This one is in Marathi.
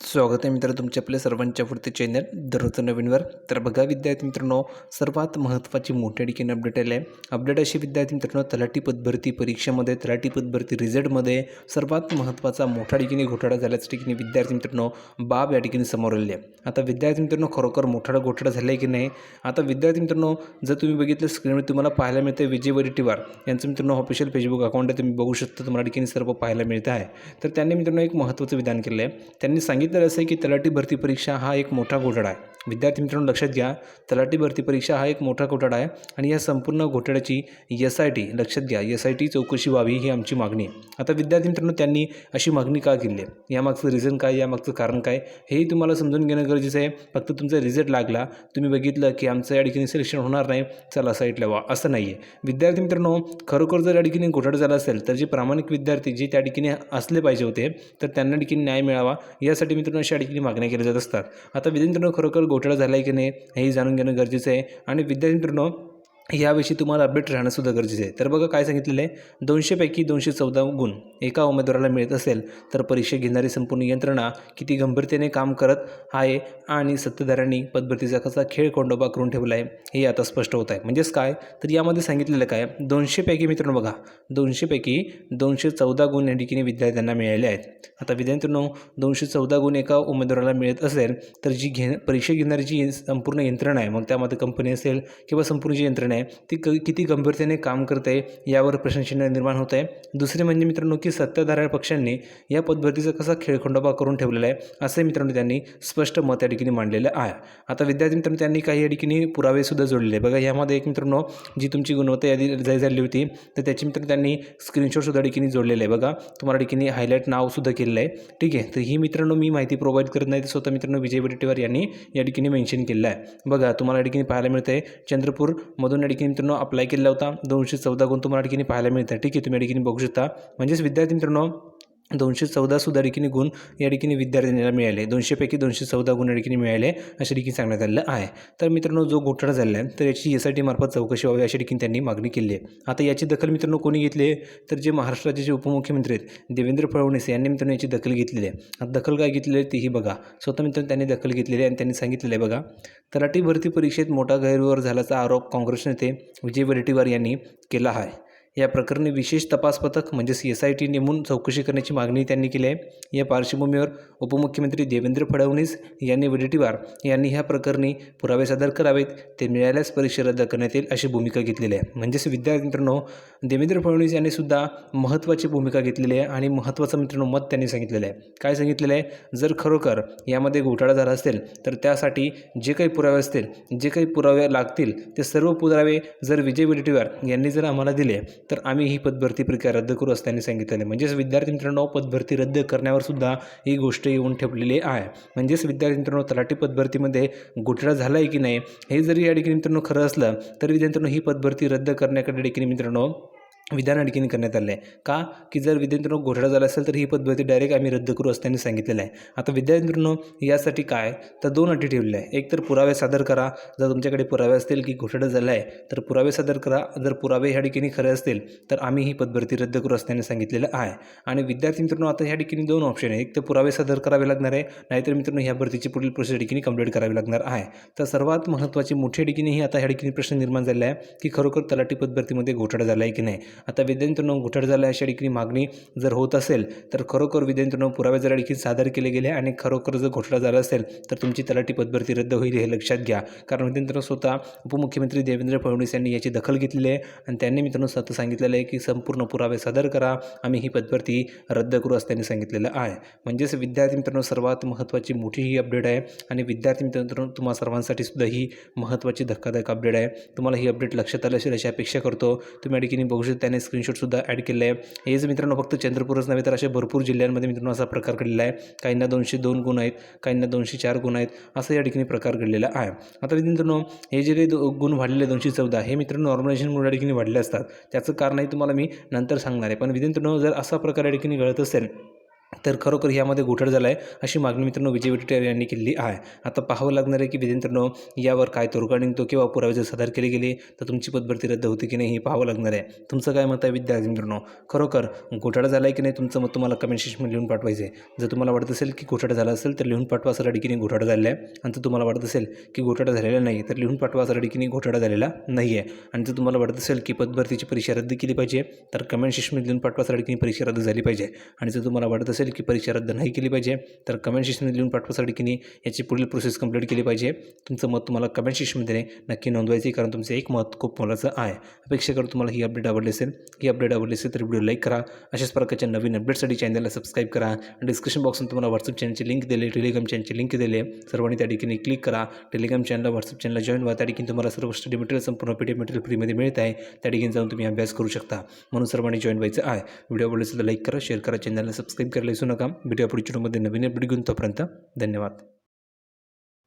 स्वागत आहे मित्र तुमच्या आपल्या सर्वांच्या पुढते चॅनल दररोज नवीनवर. तर बघा विद्यार्थी मित्रांनो सर्वात महत्त्वाची मोठ्या ठिकाणी अपडेट आले आहे. अपडेट अशी विद्यार्थी मित्रांनो तलाठी पदभरती परीक्षेमध्ये तलाठी पदभरती रिझल्टमध्ये सर्वात महत्त्वाचा मोठ्या ठिकाणी घोटाळा झाल्याच्या ठिकाणी विद्यार्थी मित्रांनो बाब या ठिकाणी समोर आले आहे. आता विद्यार्थी मित्रांनो खरोखर मोठा घोटाळा झाला आहे की नाही? आता विद्यार्थी मित्रांनो जर तुम्ही बघितलं स्क्रीनवर तुम्हाला पाहायला मिळतं विजय वडेट्टीवार. यांचं मित्रांनो ऑफिशियल फेसबुक अकाउंट आहे तुम्ही बघू शकता तुम्हाला ठिकाणी सर्व पाहायला मिळतं आहे. तर त्यांनी मित्रांनो एक महत्त्वाचं विधान केलं आहे त्यांनी सांगितलं तर असं आहे की तलाठी भरती परीक्षा हा एक मोठा घोटाळा आहे. विद्यार्थी मित्रांनो लक्षात घ्या. तलाठी भरती परीक्षा हा एक मोठा घोटाळा आहे आणि या संपूर्ण घोटाळ्याची एस आय टी लक्षात घ्या. एस आय टी चौकशी व्हावी ही आमची मागणी आता विद्यार्थी मित्रांनो त्यांनी अशी मागणी का केली आहे? यामागचं रिझन काय यामागचं कारण काय? हेही तुम्हाला समजून घेणं गरजेचं आहे. फक्त तुमचा रिझल्ट लागला तुम्ही बघितलं की आमचं या ठिकाणी सिलेक्शन होणार नाही चला साईटला व्हा असं नाही आहे विद्यार्थी मित्रांनो खरोखर जर या ठिकाणी घोटाळा झाला असेल तर जे प्रामाणिक विद्यार्थी जे त्या ठिकाणी असले पाहिजे होते तर त्यांना ठिकाणी न्याय मिळावा. यासाठी मित्रांनो अशा ठिकाणी मागण्या केल्या जात असतात. आता विद्यार्थी मित्रांनो खरोखर घोटाळा झाला आहे की नाही हेही जाणून घेणं गरजेचं आहे. आणि विद्यार्थी मित्रांनो याविषयी तुम्हाला अपडेट राहणंसुद्धा गरजेचं आहे. तर बघा काय सांगितलेलं आहे? दोनशेपैकी दोनशे चौदा गुण एका उमेदवाराला मिळत असेल तर परीक्षा घेणारी संपूर्ण यंत्रणा किती गंभीरतेने काम करत आहे आणि सत्ताधाऱ्यांनी पदभरतीचा कसा खेळ कोंडोबा करून ठेवला आहे हे आता स्पष्ट होत आहे. म्हणजेच काय? तर यामध्ये सांगितलेलं काय? दोनशेपैकी मित्रांनो बघा दोनशेपैकी दोनशे चौदा गुण या ठिकाणी विद्यार्थ्यांना मिळाले आहेत. आता विद्यार्थ्यांनो दोनशे चौदा गुण एका उमेदवाराला मिळत असेल तर जी घे परीक्षा घेणारी जी संपूर्ण यंत्रणा आहे मग त्यामध्ये कंपनी असेल किंवा संपूर्ण जी यंत्रणा आहे ती क किती गंभीरतेने काम करते यावर प्रश्नचिन्ह निर्माण होत आहे. दुसरे म्हणजे मित्रांनो की सत्ताधाऱ्या पक्षांनी या पदभरतीचा कसा खेळखंडोबा करून ठेवलेला आहे असे मित्रांनो त्यांनी स्पष्ट मत या ठिकाणी मांडलेलं आहे. आता विद्यार्थी मित्रांनो त्यांनी काही या ठिकाणी पुरावेसुद्धा जोडलेले आहे बघा यामध्ये एक मित्रांनो जी तुमची गुणवत्ता यादी जाहीर झाली होती तर त्याची मित्रांनो त्यांनी स्क्रीनशॉटसुद्धा ठिकाणी जोडलेलं आहे. बघा तुम्हाला ठिकाणी हायलाईट नावसुद्धा केलेलं आहे. ठीक आहे तर ही मित्रांनो मी माहिती प्रोव्हाइड करत नाही तर स्वतः मित्रांनो विजय वडेट्टीवार यांनी या ठिकाणी मेन्शन केलेलं आहे. बघा तुम्हाला या ठिकाणी पाहायला मिळतं आहे चंद्रपूरमधून या ठिकाणी मित्रांनो अप्लाय केला होता. दोनशे चौदा गुण तुम्हाला ठिकाणी पाहायला मिळतं ठीक आहे तुम्ही या ठिकाणी बघू शकता. म्हणजेच विद्यार्थी मित्रांनो दोनशे चौदा सुद्धा गुण या ठिकाणी विद्यार्थ्यांना मिळाले. दोनशेपैकी दोनशे चौदा गुण या ठिकाणी मिळाले अशा ठिकाणी सांगण्यात आलेलं आहे. तर मित्रांनो जो घोटाळा झाला आहे तर याची एस आय टी मार्फत चौकशी व्हावी अशा ठिकाणी त्यांनी मागणी केली आहे. आता याची दखल मित्रांनो कोणी घेतली आहे? तर जे महाराष्ट्राचे जे उपमुख्यमंत्री आहेत देवेंद्र फडणवीस यांनी मित्रांनो याची दखल घेतलेली आहे. आता दखल काय घेतलेली आहे तीही बघा. स्वतः मित्रांनो त्यांनी दखल घेतलेली आहे आणि त्यांनी सांगितलेलं आहे बघा. तलाठी भरती परीक्षेत मोठा गैरव्यवहार झाल्याचा आरोप काँग्रेस नेते विजय वडेट्टीवार यांनी केला आहे. या प्रकरणी विशेष तपास पथक म्हणजेच एस आय टी नेमून चौकशी करण्याची मागणी त्यांनी केली आहे. या पार्श्वभूमीवर उपमुख्यमंत्री देवेंद्र फडणवीस यांनी वडेट्टीवार यांनी ह्या प्रकरणी पुरावे सादर करावेत. ते मिळाल्यास परीक्षा रद्द करण्यात येईल अशी भूमिका घेतलेली आहे. म्हणजेच विद्यार्थी मित्रांनो देवेंद्र फडणवीस यांनी सुद्धा महत्त्वाची भूमिका घेतलेली आहे आणि महत्त्वाचं मित्रांनो मत त्यांनी सांगितलेलं आहे. काय सांगितलेलं आहे? जर खरोखर यामध्ये घोटाळा झाला असेल तर त्यासाठी जे काही पुरावे असतील जे काही पुरावे लागतील ते सर्व पुरावे जर विजय वडेट्टीवार यांनी जर आम्हाला दिले तर आम्ही ही पदभरती प्रक्रिया रद्द करू असं त्यांनी सांगितलेलं आहे म्हणजेच विद्यार्थी मित्रांनो पदभरती रद्द करण्यावर सुद्धा ही गोष्ट येऊन ठेवलेली आहे. म्हणजेच विद्यार्थी मित्रांनो तलाठी पदभरतीमध्ये घोटाळा झाला आहे की नाही हे जरी या ठिकाणी मित्रांनो खरं असलं तरी मित्रांनो ही पदभरती रद्द करण्याकडे ठिकाणी मित्रांनो विधान आणखीन करण्यात आलं आहे का? की जर विद्यार्थ्यांनो घोटाळा झाला असेल तर ही पद्धती डायरेक्ट आम्ही रद्द करू असं त्यांनी सांगितलेलं आहे. आता विद्यार्थ्यांनो यासाठी काय? तर दोन अटी ठेवलेल्या आहे एक तर पुरावे सादर करा. जर तुमच्याकडे पुरावे असतील की घोटाळा झाला आहे तर पुरावे सादर करा. जर पुरावे ह्या ठिकाणी खरे असतील तर आम्ही ही पदभरती रद्द करू असं त्यांनी सांगितलेलं आहे. आणि विद्यार्थी मित्रांनो आता ह्या ठिकाणी दोन ऑप्शन आहे एक तर पुरावे सादर करावे लागणार आहे नाहीतर मित्रांनो ह्या भरतीची पुढील प्रोसेस ठिकाणी कंप्लीट करावी लागणार आहे. तर सर्वात महत्त्वाची मोठ्या ठिकाणी ही आता ह्या ठिकाणी प्रश्न निर्माण झाला आहे की खरोखर तलाठी पदभरतीमध्ये घोटाळा झाला आहे की नाही? आता विद्यार्थ्यांनो घोटाळा झाला अशा ठिकाणी मागणी जर होत असेल तर खरोखर विद्यार्थ्यांनो पुरावे जर ठिकाणी सादर केले गेले आणि खरोखर जर घोटाळा झाला असेल तर तुमची तलाठी पदभरती रद्द होईल हे लक्षात घ्या. कारण विद्यार्थ्यांनो स्वतः उपमुख्यमंत्री देवेंद्र फडणवीस यांनी याची दखल घेतलेली आहे आणि त्यांनी मित्रांनो स्वतः सांगितलेलं आहे की संपूर्ण पुरावे सादर करा आम्ही ही पदभरती रद्द करू असं त्यांनी सांगितलेलं आहे. म्हणजेच विद्यार्थी मित्रांनो सर्वात महत्त्वाची मोठी ही अपडेट आहे आणि विद्यार्थी मित्रांनो तुम्हा सर्वांसाठी सुद्धा ही महत्त्वाची धक्कादायक अपडेट आहे. तुम्हाला ही अपडेट लक्षात आली असेल अशी अपेक्षा करतो. तुम्ही या ठिकाणी बघू शकता त्याने स्क्रीनशॉटसुद्धा ॲड केलं आहे हेच मित्रांनो फक्त चंद्रपूरच नव्हे तर असे भरपूर जिल्ह्यांमध्ये मित्रांनो असा प्रकार घडलेला आहे. काहींना दोनशे दोन गुण आहेत काहींना दोनशे चार गुण आहेत असं या ठिकाणी प्रकार घडलेला आहे. आता मित्रांनो हे जे काही दो- गुण वाढलेले दोनशे चौदा हे मित्रांनो नॉर्मलायझेशनमुळे या ठिकाणी वाढले असतात. त्याचं कारणही तुम्हाला मी नंतर सांगणार आहे. पण विद्यार्थ्यांनो जर असा प्रकार या ठिकाणी घडत असेल तर खरोखर यामध्ये घोटाळा झाला आहे अशी मागणी मित्रांनो विजय विटेकर यांनी केलेली आहे. आता पाहावं लागणार आहे की मित्रांनो यावर काय तोडगा निघतो किंवा पुरावे जर सादर केले गेले तर तुमची पदभरती रद्द होते की नाही हे पाहावं लागणार आहे. तुमचं काय मत आहे विद्यार्थी मित्रांनो? खरोखर घोटाळा झाला आहे की नाही? तुमचं मत तुम्हाला कमेंट सेक्शनमध्ये लिहून पाठवायचं आहे जर तुम्हाला वाटत असेल की घोटाळा झाला असेल तर लिहून पाठवा असा की घोटाळा झालेला आहे. आणि जर तुम्हाला वाटत असेल की घोटाळा झालेला नाही तर लिहून पाठवा सरळ की घोटाळा झालेला नाही आहे. आणि जर तुम्हाला वाटत असेल की पदभरतीची परीक्षा रद्द केली पाहिजे तर कमेंट सेक्शनमध्ये लिहून पाठवा सरळ की परीक्षा रद्द झाली पाहिजे. आणि जर तुम्हाला वाटत असेल की परीक्षा रद्द नाही केली पाहिजे तर कमेंट सेक्शनमध्ये लिहून पाठवासाठी की नाही याची पुढील प्रोसेस कंप्लीट केली पाहिजे. तुमचं मत तुम्हाला कमेंट सेक्शनमध्ये नक्की नोंदवायचं आहे कारण तुमचं एक मत खूप मोलाचं आहे. अपेक्षा करतो तुम्हाला ही अपडेट आवडली असेल ही अपडेट आवडली असेल तर व्हिडिओ लाईक करा. अशाच प्रकारच्या नवीन अपडेटसाठी चॅनलला सबस्क्राईब करा. आणि डिस्क्रिप्शन बॉक्समध्ये तुम्हाला व्हॉट्सअप चॅनलची लिंक दिली टेलिग्राम चॅनलची लिंक दिली सर्वांनी त्या ठिकाणी क्लिक करा. टेलिग्राम चॅनलला व्हॉट्सअप चॅनलला जॉईन व्हा. त्या ठिकाणी तुम्हाला सर्व स्टडी मटेरियल संपूर्ण पी डी मटेरियल फ्रीमध्ये मिळत आहे. त्या ठिकाणी जाऊन तुम्ही अभ्यास करू शकता. म्हणून सर्वांनी जॉईन व्हायचं आहे. व्हिडिओ आवडला असेल तर लाईक करा शेअर करा चॅनलला सबस्क्राईब करा विसरू नका व्हिडिओ पुढच्या व्हिडिओमध्ये नवीन अपडेट घेऊन तोपर्यंत धन्यवाद.